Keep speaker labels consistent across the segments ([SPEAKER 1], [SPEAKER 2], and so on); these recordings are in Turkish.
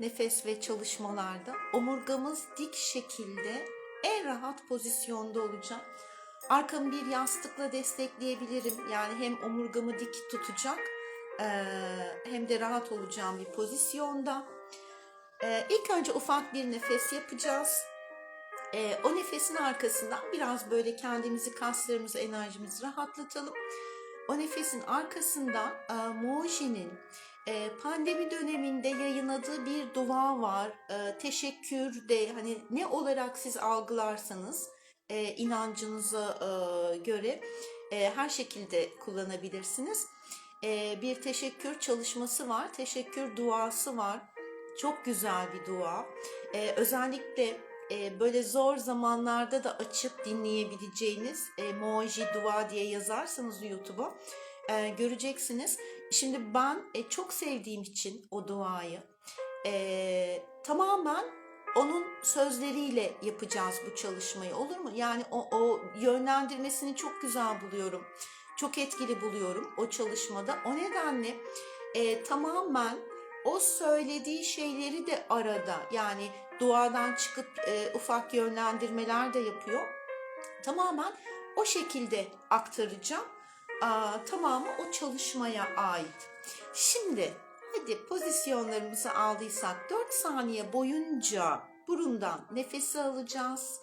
[SPEAKER 1] nefes ve çalışmalarda omurgamız dik şekilde en rahat pozisyonda olacak. Arkamı bir yastıkla destekleyebilirim. Yani hem omurgamı dik tutacak hem de rahat olacağım bir pozisyonda. İlk önce ufak bir nefes yapacağız. O nefesin arkasından biraz böyle kendimizi, kaslarımızı, enerjimizi rahatlatalım. O nefesin arkasından Moji'nin pandemi döneminde yayınladığı bir dua var. E, teşekkür de hani ne olarak siz algılarsanız e, inancınıza e, göre e, her şekilde kullanabilirsiniz. Bir teşekkür çalışması var, teşekkür duası var. Çok güzel bir dua. Özellikle böyle zor zamanlarda da açıp dinleyebileceğiniz Moji Dua diye yazarsanız YouTube'a e, göreceksiniz. Şimdi ben e, çok sevdiğim için o duayı e, tamamen onun sözleriyle yapacağız bu çalışmayı olur mu? Yani o, o yönlendirmesini çok güzel buluyorum. Çok etkili buluyorum o çalışmada. O nedenle e, tamamen o söylediği şeyleri de arada yani duadan çıkıp e, ufak yönlendirmeler de yapıyor. Tamamen o şekilde aktaracağım. Aa, tamamı o çalışmaya ait. Şimdi hadi pozisyonlarımızı aldıysak 4 saniye boyunca burundan nefesi alacağız.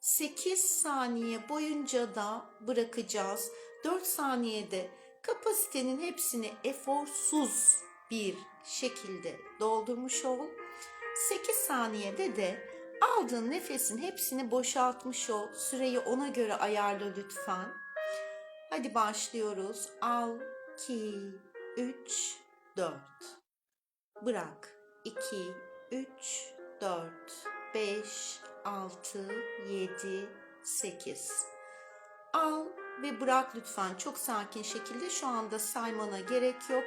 [SPEAKER 1] 8 saniye boyunca da bırakacağız. 4 saniyede kapasitenin hepsini eforsuz bir şekilde doldurmuş ol. 8 saniyede de aldığın nefesin hepsini boşaltmış ol. Süreyi ona göre ayarla lütfen. Hadi başlıyoruz. Al 2, 3, 4. Bırak 2, 3, 4, 5, 6, 7, 8. Al ve bırak lütfen çok sakin şekilde. Şu anda saymana gerek yok.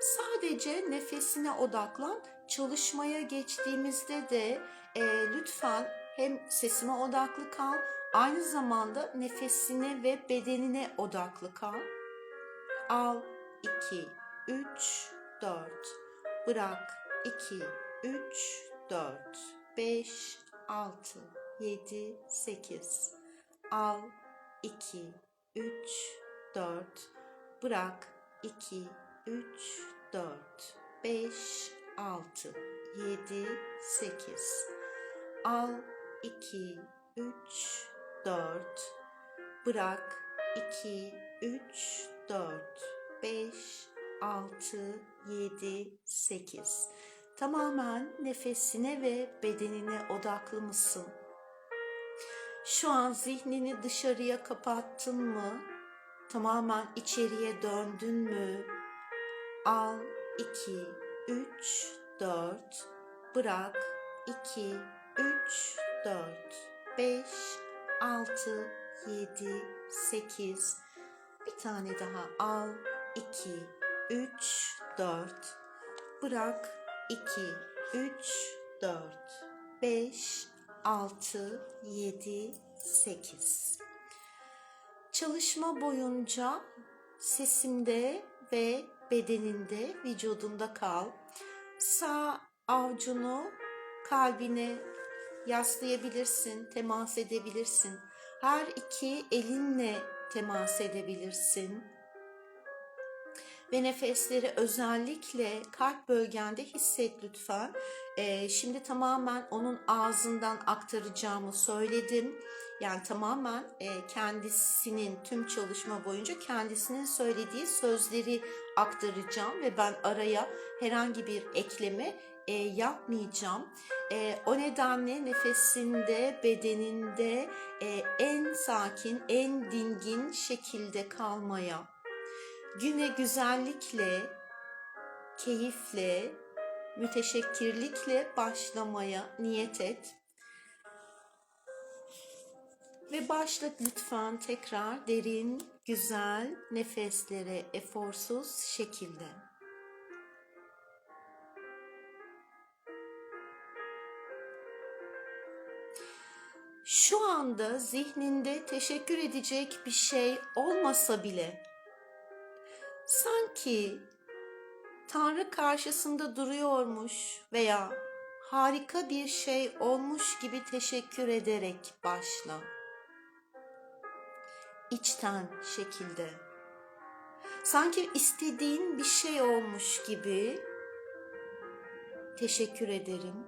[SPEAKER 1] Sadece nefesine odaklan. Çalışmaya geçtiğimizde de e, lütfen hem sesime odaklı kal, aynı zamanda nefesine ve bedenine odaklı kal. Al 2, 3, 4. Bırak 2, 3, 4, 5, 6, 7, 8. Al 2, 3, 4. Bırak 2, 3, 4, 5, 6, 7, 8. Al 2, 3, 4. Bırak 2, 3, 4, 5, 6, 7, 8. Tamamen nefesine ve bedenine odaklı mısın? Şu an zihnini dışarıya kapattın mı? Tamamen içeriye döndün mü? Al 2, 3, 4. Bırak 2, 3, 4, 5, 6, 7, 8. Bir tane daha al. 2, 3, 4. Bırak 2, 3, 4, 5, 6, 7, 8. Çalışma boyunca sesimde ve bedeninde, vücudunda kal. Sağ avucunu kalbine yaslayabilirsin, temas edebilirsin. Her iki elinle temas edebilirsin. Ve nefesleri özellikle kalp bölgende hisset lütfen. Ee, şimdi tamamen onun ağzından aktaracağımı söyledim. Yani tamamen e, kendisinin tüm çalışma boyunca kendisinin söylediği sözleri aktaracağım ve ben araya herhangi bir ekleme e, yapmayacağım. E, o nedenle nefesinde, bedeninde e, en sakin, en dingin şekilde kalmaya, güne güzellikle, keyifle, müteşekkirlikle başlamaya niyet et. Ve başla lütfen tekrar derin, güzel nefeslere eforsuz şekilde. Anda zihninde teşekkür edecek bir şey olmasa bile sanki Tanrı karşısında duruyormuş veya harika bir şey olmuş gibi teşekkür ederek başla. İçten şekilde. Sanki istediğin bir şey olmuş gibi teşekkür ederim.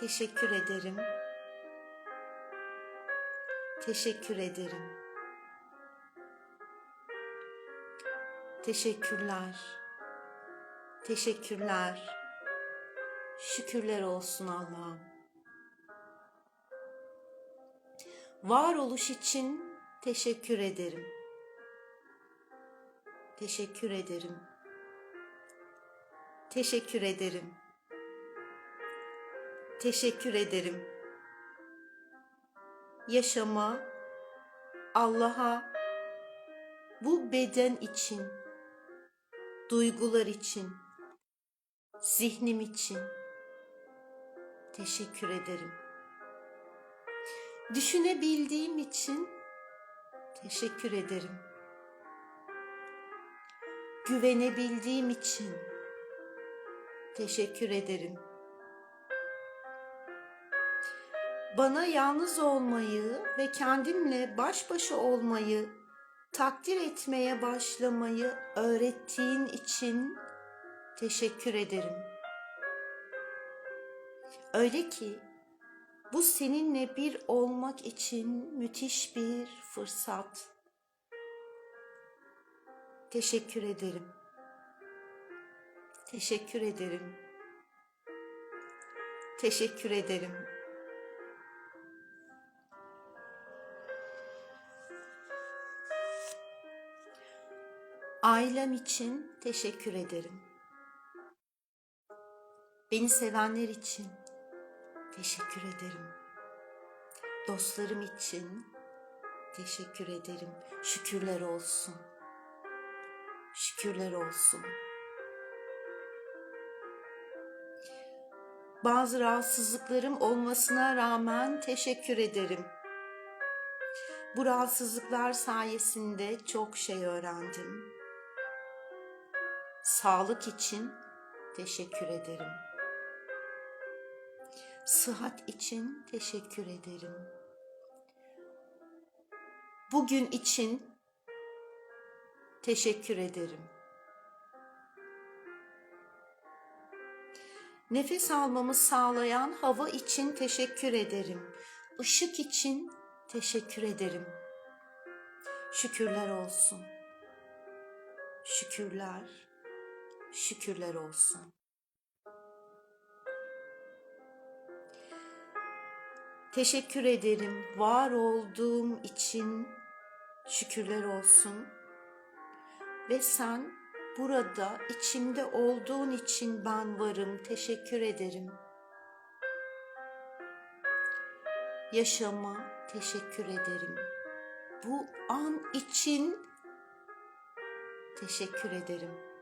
[SPEAKER 1] Teşekkür ederim. Teşekkür ederim. Teşekkürler. Teşekkürler. Şükürler olsun Allah'ım. Varoluş için teşekkür ederim. Teşekkür ederim. Teşekkür ederim. Teşekkür ederim. Yaşama, Allah'a, bu beden için, duygular için, zihnim için teşekkür ederim. Düşünebildiğim için teşekkür ederim. Güvenebildiğim için teşekkür ederim. Bana yalnız olmayı ve kendimle baş başa olmayı, takdir etmeye başlamayı öğrettiğin için teşekkür ederim. Öyle ki bu seninle bir olmak için müthiş bir fırsat. Teşekkür ederim. Teşekkür ederim. Teşekkür ederim. Ailem için teşekkür ederim. Beni sevenler için teşekkür ederim. Dostlarım için teşekkür ederim. Şükürler olsun. Şükürler olsun. Bazı rahatsızlıklarım olmasına rağmen teşekkür ederim. Bu rahatsızlıklar sayesinde çok şey öğrendim. Sağlık için teşekkür ederim. Sıhhat için teşekkür ederim. Bugün için teşekkür ederim. Nefes almamı sağlayan hava için teşekkür ederim. Işık için teşekkür ederim. Şükürler olsun. Şükürler, şükürler olsun. Teşekkür ederim. Var olduğum için şükürler olsun. Ve sen burada içimde olduğun için ben varım. Teşekkür ederim. Yaşama teşekkür ederim. Bu an için teşekkür ederim.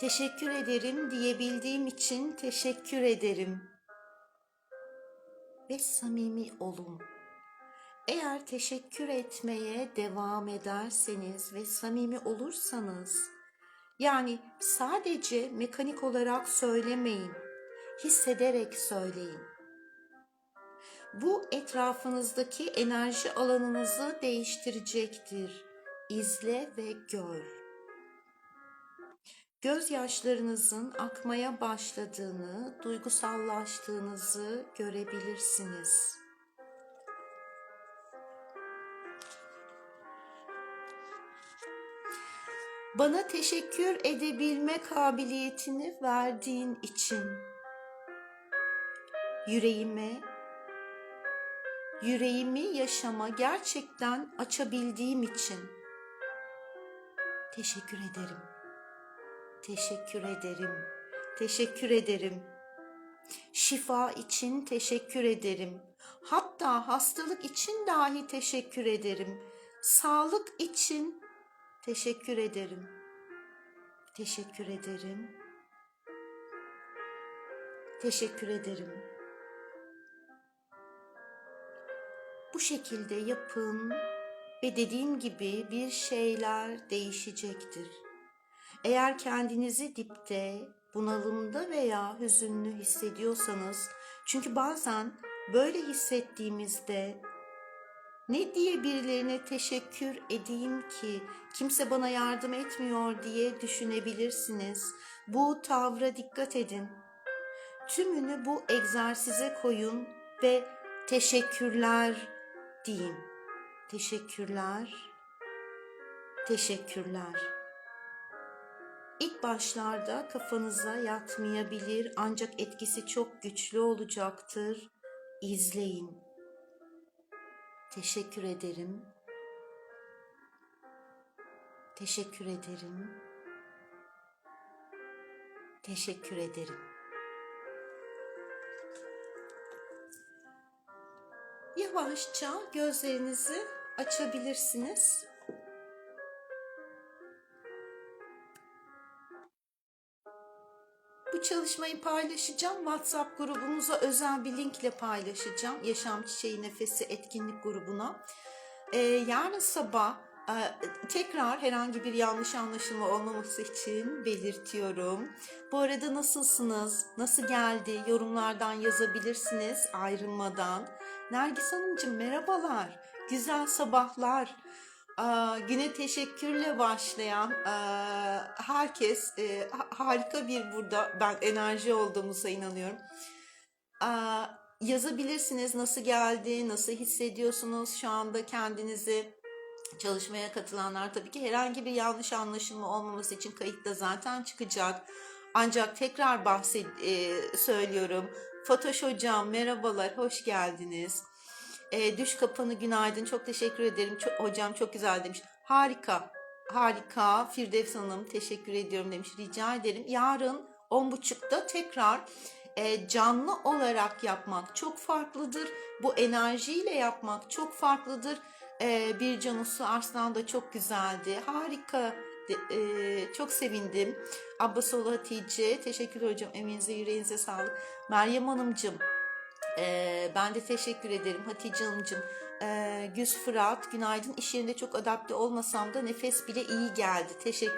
[SPEAKER 1] Teşekkür ederim diyebildiğim için teşekkür ederim. Ve samimi olun. Eğer teşekkür etmeye devam ederseniz ve samimi olursanız, yani sadece mekanik olarak söylemeyin, hissederek söyleyin. Bu etrafınızdaki enerji alanınızı değiştirecektir. İzle ve gör. Gözyaşlarınızın akmaya başladığını, duygusallaştığınızı görebilirsiniz. Bana teşekkür edebilme kabiliyetini verdiğin için yüreğime yüreğimi yaşama gerçekten açabildiğim için teşekkür ederim. Teşekkür ederim. Teşekkür ederim. Şifa için teşekkür ederim. Hatta hastalık için dahi teşekkür ederim. Sağlık için teşekkür ederim. Teşekkür ederim. Teşekkür ederim. Bu şekilde yapın Ve dediğim gibi bir şeyler değişecektir. Eğer kendinizi dipte, bunalımda veya hüzünlü hissediyorsanız, çünkü bazen böyle hissettiğimizde ne diye birilerine teşekkür edeyim ki kimse bana yardım etmiyor diye düşünebilirsiniz. Bu tavra dikkat edin. Tümünü bu egzersize koyun ve teşekkürler deyin. Teşekkürler. Teşekkürler. İlk başlarda kafanıza yatmayabilir ancak etkisi çok güçlü olacaktır. İzleyin. Teşekkür ederim. Teşekkür ederim. Teşekkür ederim. Yavaşça gözlerinizi açabilirsiniz. Bu çalışmayı paylaşacağım. WhatsApp grubumuza özel bir linkle paylaşacağım. Yaşam Çiçeği Nefesi etkinlik grubuna. Ee, yarın sabah e, tekrar herhangi bir yanlış anlaşılma olmaması için belirtiyorum. Bu arada nasılsınız? Nasıl geldi? Yorumlardan yazabilirsiniz ayrılmadan. Nergis Hanımcığım merhabalar. Güzel sabahlar. Güne teşekkürle başlayan herkes e, ha- harika bir burada ben enerji olduğumuza inanıyorum. Yazabilirsiniz nasıl geldi, nasıl hissediyorsunuz şu anda kendinizi çalışmaya katılanlar tabii ki herhangi bir yanlış anlaşılma olmaması için kayıtta zaten çıkacak. Ancak tekrar bahsed e, söylüyorum. Fatoş hocam merhabalar, hoş geldiniz. E, düş kapanı günaydın. Çok teşekkür ederim. Çok, hocam çok güzel demiş. Harika. Harika. Firdevs Hanım teşekkür ediyorum demiş. Rica ederim. Yarın 10.30'da tekrar e, canlı olarak yapmak çok farklıdır. Bu enerjiyle yapmak çok farklıdır. E, bir Canusu Arslan da çok güzeldi. Harika. De- e, çok sevindim. Abbasoğlu Hatice. Teşekkür hocam. Eminize yüreğinize sağlık. Meryem Hanımcığım. Ee, ben de teşekkür ederim Hatice Hanımcığım. Ee, Güz Fırat, günaydın. İş yerinde çok adapte olmasam da nefes bile iyi geldi. Teşekkür